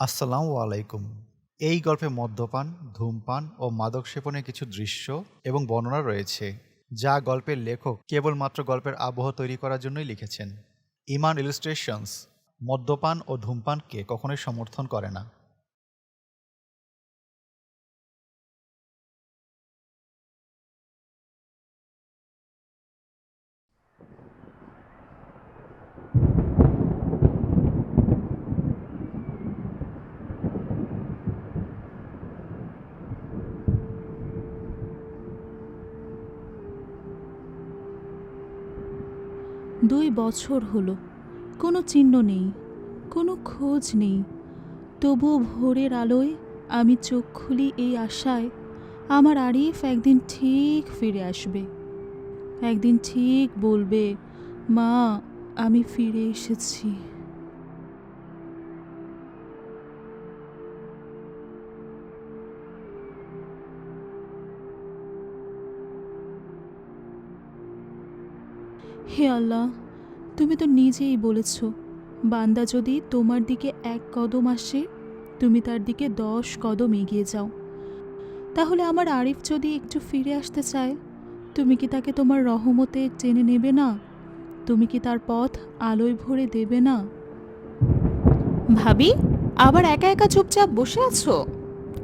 আসসালামু আলাইকুম। এই গল্পে মদ্যপান, ধূমপান ও মাদক সেবনের কিছু দৃশ্য এবং বর্ণনা রয়েছে, যা গল্পের লেখক কেবলমাত্র গল্পের আবহ তৈরি করার জন্যই লিখেছেন। ইমান ইলিস্ট্রেশনস, মদ্যপান ও ধূমপানকে কখনোই সমর্থন করে না। দুই বছর হলো। কোনো চিহ্ন নেই, কোনো খোঁজ নেই। তবুও ভোরের আলোয় আমি চোখ খুলি এই আশায়, আমার আরিফ একদিন ঠিক ফিরে আসবে। একদিন ঠিক বলবে, মা, আমি ফিরে এসেছি। হে আল্লাহ, তুমি তো নিজেই বলেছ, বান্দা যদি তোমার দিকে এক কদম আসে, তুমি তার দিকে দশ কদম এগিয়ে যাও। তাহলে আমার আরিফ যদি একটু ফিরে আসতে চায়, তুমি কি তাকে তোমার রহমতে টেনে নেবে না? তুমি কি তার পথ আলোয় ভরে দেবে না? ভাবি, আবার একা একা চুপচাপ বসে আছো?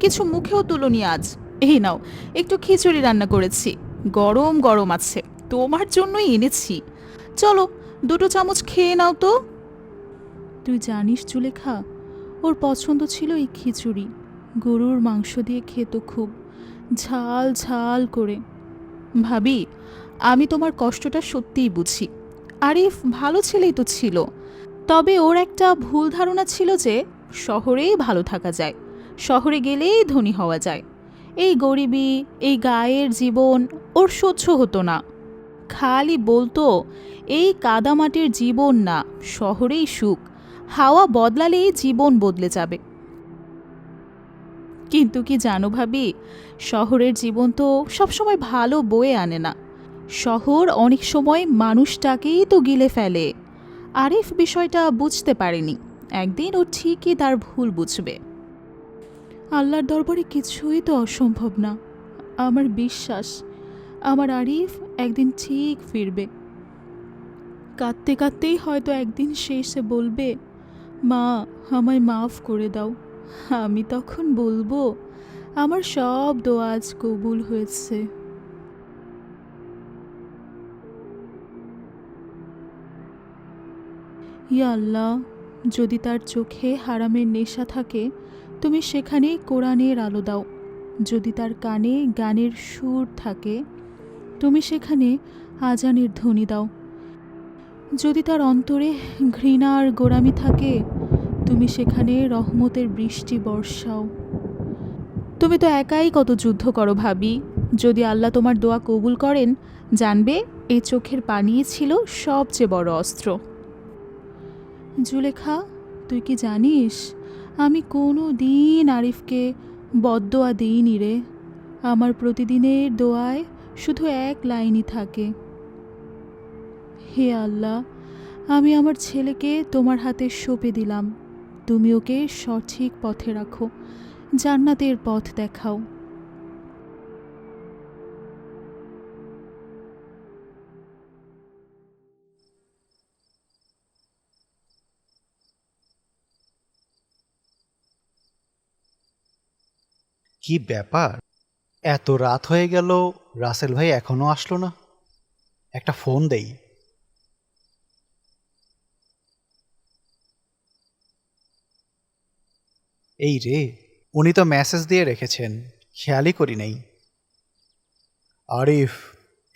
কিছু মুখেও তুলনি আজ। এই নাও, একটু খিচুড়ি রান্না করেছি। গরম গরম আছে, তোমার জন্যই এনেছি। চলো, দুটো চামচ খেয়ে নাও তো। তুই জানিস চুলেখা, ওর পছন্দ ছিল এই খিচুড়ি। গরুর মাংস দিয়ে খেত খুব, ঝাল ঝাল করে। ভাবি, আমি তোমার কষ্টটা সত্যিই বুঝি। আরিফ ভালো ছেলেই তো ছিল। তবে ওর একটা ভুল ধারণা ছিল যে, শহরেই ভালো থাকা যায়। শহরে গেলেই ধনী হওয়া যায়। এই গরিবি, এই গায়ের জীবন ওর সহ্য হতো না। খালি বলতো, এই কাদামাটির জীবন না, শহরেই সুখ। হাওয়া বদলালেই জীবন বদলে যাবে। কিন্তু কি জানো ভাবি, শহরের জীবন তো সবসময় ভালো বয়ে আনে না। শহর অনেক সময় মানুষটাকেই তো গিলে ফেলে। আরিফ বিষয়টা বুঝতে পারেনি। একদিন ও ঠিকই তার ভুল বুঝবে। আল্লাহর দরবারে কিছুই তো অসম্ভব না। আমার বিশ্বাস আমার আরিফ একদিন ঠিক ফিরবে। কাঁদতে কাঁদতেই হয়তো একদিন সে এসে বলবে, মা, আমায় মাফ করে দাও। আমি তখন বলব, আমার সব দোয়া আজ কবুল হয়েছে। ইয়া আল্লাহ, যদি তার চোখে হারামের নেশা থাকে, তুমি সেখানে কোরআনের আলো দাও। যদি তার কানে গানের সুর থাকে তুমি সেখানে আজানের ধ্বনি দাও। যদি তার অন্তরে ঘৃণার গোড়ামি থাকে, তুমি সেখানে রহমতের বৃষ্টি বর্ষাও। তুমি তো একাই কত যুদ্ধ করো ভাবি। যদি আল্লাহ তোমার দোয়া কবুল করেন, জানবে এই চোখের পানিই ছিল সবচেয়ে বড় অস্ত্র। জুলেখা, তুই কি জানিস, আমি কোনো দিন আরিফকে বদদোয়া দিইনি রে। আমার প্রতিদিনের দোয়ায় শুধু এক লাইনই থাকে। হে আল্লাহ, আমি আমার ছেলেকে তোমার হাতে সঁপে দিলাম। তুমি ওকে সঠিক পথে রাখো, জান্নাতের পথ দেখাও। কি ব্যাপার? এত রাত হয়ে গেল, রাসেল ভাই এখনও আসলো না। একটা ফোন দেই। এই রে, উনি তো মেসেজ দিয়ে রেখেছেন, খেয়ালই করি নেই। আরিফ,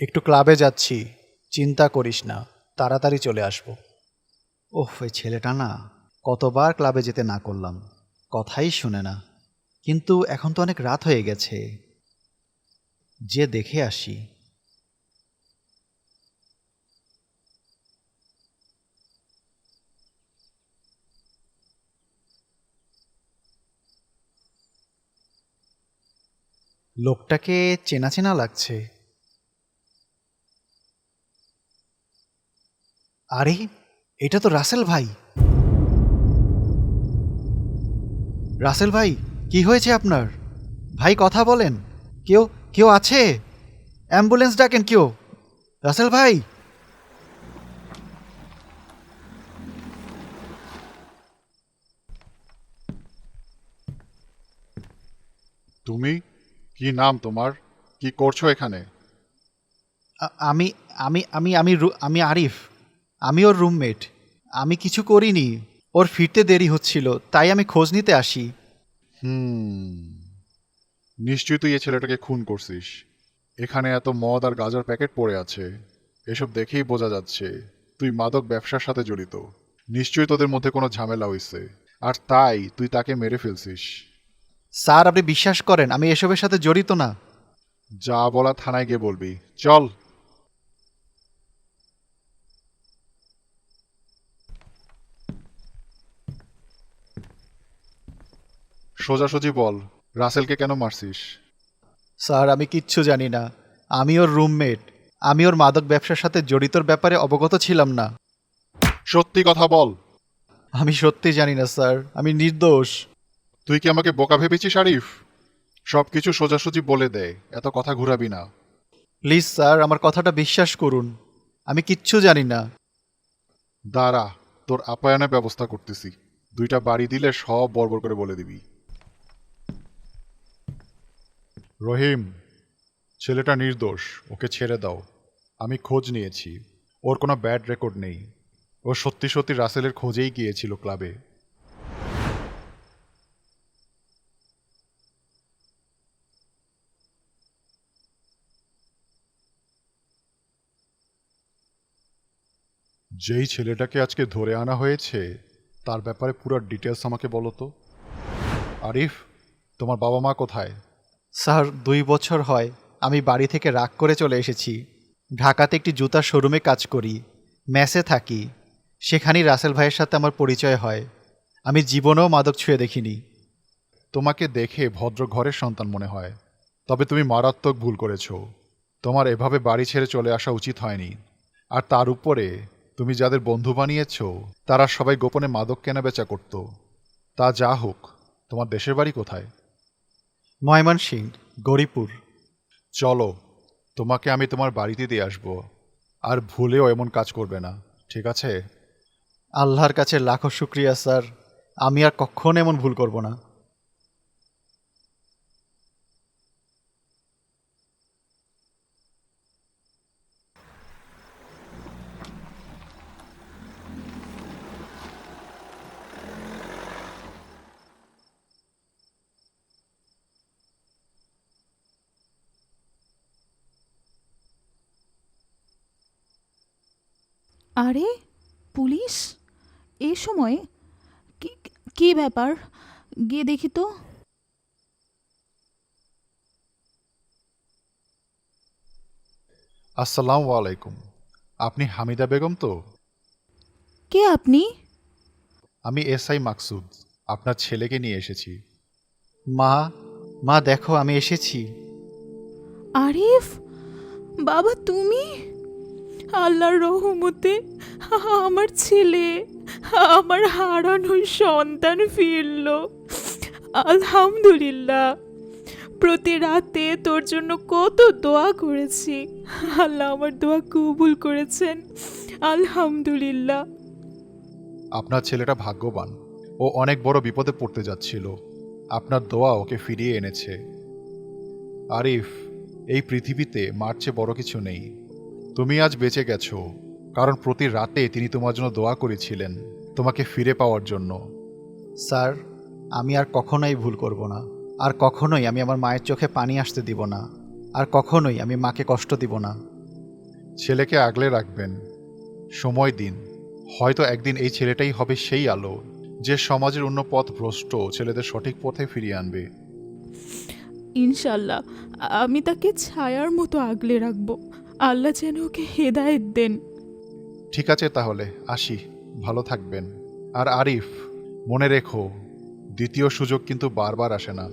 একটু ক্লাবে যাচ্ছি, চিন্তা করিস না, তাড়াতাড়ি চলে আসব। ওহ ওই ছেলেটা না, কতবার ক্লাবে যেতে না করলাম, কথাই শুনে না। কিন্তু এখন তো অনেক রাত হয়ে গেছে। যে দেখে আসি। লোকটাকে চেনা চেনা লাগছে। আরে, এটা তো রাসেল ভাই। রাসেল ভাই, কি হয়েছে আপনার? ভাই, কথা বলেন। কেউ কেউ আছে? অ্যাম্বুলেন্স ডাকেন কেউ। রাসেল ভাই? তুমি? কি নাম তোমার? কি করছ এখানে? আমি আমি আমি আমি আমি আরিফ। আমি ওর রুমমেট। আমি কিছু করিনি। ওর ফিরতে দেরি হচ্ছিল তাই আমি খোঁজ নিতে আসি। হুম। নিশ্চয়ই তুই এই ছেলেটাকে খুন করছিস। এখানে এত মদ আর গাজার প্যাকেট পড়ে আছে। এসব দেখেই বোঝা যাচ্ছে তুই মাদক ব্যবসার সাথে জড়িত। নিশ্চয়ই তোদের মধ্যে কোনো ঝামেলা হয়েছে আর তাই তুই তাকে মেরে ফেলছিস। স্যার আপনি বিশ্বাস করেন আমি এসবের সাথে জড়িত না। যা বলা থানায় গিয়ে বলবি। চল। সোজাসুজি বল। রাসেলকে কেন মারছিস? স্যার আমি কিচ্ছু জানি না। আমি ওর রুমমেট। আমি ওর মাদক ব্যবসার সাথে জড়িতর ব্যাপারে অবগত ছিলাম না। সত্যি কথা বল। আমি সত্যি জানি না স্যার। আমি নির্দোষ। তুই কি আমাকে বোকা ভেবেছিস আরিফ? সব কিছু সোজাসুজি বলে দে। এত কথা ঘুরাবি না। প্লিজ স্যার আমার কথাটা বিশ্বাস করুন। আমি কিচ্ছু জানি না। দাঁড়া তোর আপ্যায়নের ব্যবস্থা করতেছি। দুইটা বাড়ি দিলে সব বর্বর করে বলে দিবি। রহিম, ছেলেটা নির্দোষ, ওকে ছেড়ে দাও। আমি খোঁজ নিয়েছি। ওর কোনো ব্যাড রেকর্ড নেই। ও সত্যি সত্যি রাসেলের খোঁজেই গিয়েছিল ক্লাবে। যেই ছেলেটাকে আজকে ধরে আনা হয়েছে, তার ব্যাপারে পুরো ডিটেলস আমাকে বলো তো। আরিফ, তোমার বাবা মা কোথায়? স্যার, দুই বছর হয়। আমি বাড়ি থেকে রাগ করে চলে এসেছি। ঢাকাতে একটি জুতার শোরুমে কাজ করি। ম্যাসে থাকি। সেখানেই রাসেল ভাইয়ের সাথে আমার পরিচয় হয়। আমি জীবনেও মাদক ছুঁয়ে দেখিনি। তোমাকে দেখে ভদ্র ঘরের সন্তান মনে হয়। তবে তুমি মারাত্মক ভুল করেছ। তোমার এভাবে বাড়ি ছেড়ে চলে আসা উচিত হয়নি। আর তার উপরে, তুমি যাদের বন্ধু বানিয়েছ, তারা সবাই গোপনে মাদক কেনা বেচা করত। তা যা হোক, তোমার দেশের বাড়ি কোথায়? ময়মনসিং গরিপুর চলো তোমাকে আমি তোমার বাড়িতে দিয়ে আসব। আর ভুলেও এমন কাজ করবে না ঠিক আছে? আল্লাহর কাছে লাখো শুক্রিয়া স্যার। আমি আর কখনো এমন ভুল করব না। আরে পুলিশ? এই সময়? কি কি ব্যাপার? গিয়ে দেখি তো। আসসালামু আলাইকুম। আপনি হামিদা বেগম তো? কে আপনি? আমি এসআই মাকসুদ আপনার ছেলেকে নিয়ে এসেছি। মা মা দেখো আমি এসেছি। আরিফ বাবা তুমি? আল্লাহর রহমতে আমার ছেলে, আমার হারানো সন্তান ফিরল। আলহামদুলিল্লাহ। প্রতি রাতে তোর জন্য কত দোয়া করেছি। আল্লাহ আমার দোয়া কবুল করেছেন। আলহামদুলিল্লাহ। আপনার ছেলেটা ভাগ্যবান। ও অনেক বড় বিপদে পড়তে যাচ্ছিল। আপনার দোয়া ওকে ফিরিয়ে এনেছে। আরিফ, এই পৃথিবীতে মার চেয়ে বড় কিছু নেই। তুমি আজ বেঁচে গেছো কারণ প্রতি রাতে তিনি তোমার জন্য দোয়া করেছিলেন তোমাকে ফিরে পাওয়ার জন্য। স্যার আমি আর কখনোই ভুল করব না আর কখনোই আমি আমার মায়ের চোখে পানি আসতে দিব না আর কখনোই আমি মাকে কষ্ট দিব না। ছেলেকে আগলে রাখবেন। সময় দিন। হয়তো একদিন এই ছেলেটাই হবে সেই আলো যে সমাজের অন্য পথ ভ্রষ্ট ছেলেদের সঠিক পথে ফিরিয়ে আনবে। ইনশাল্লাহ আমি তাকে ছায়ার মতো আগলে রাখব। আল্লাহ যেন ওকে হেদায়েত দেন। ঠিক আছে তাহলে, আসি, ভালো থাকবেন। আর আরিফ, মনে রেখো, দ্বিতীয় সুযোগ কিন্তু বারবার আসে না।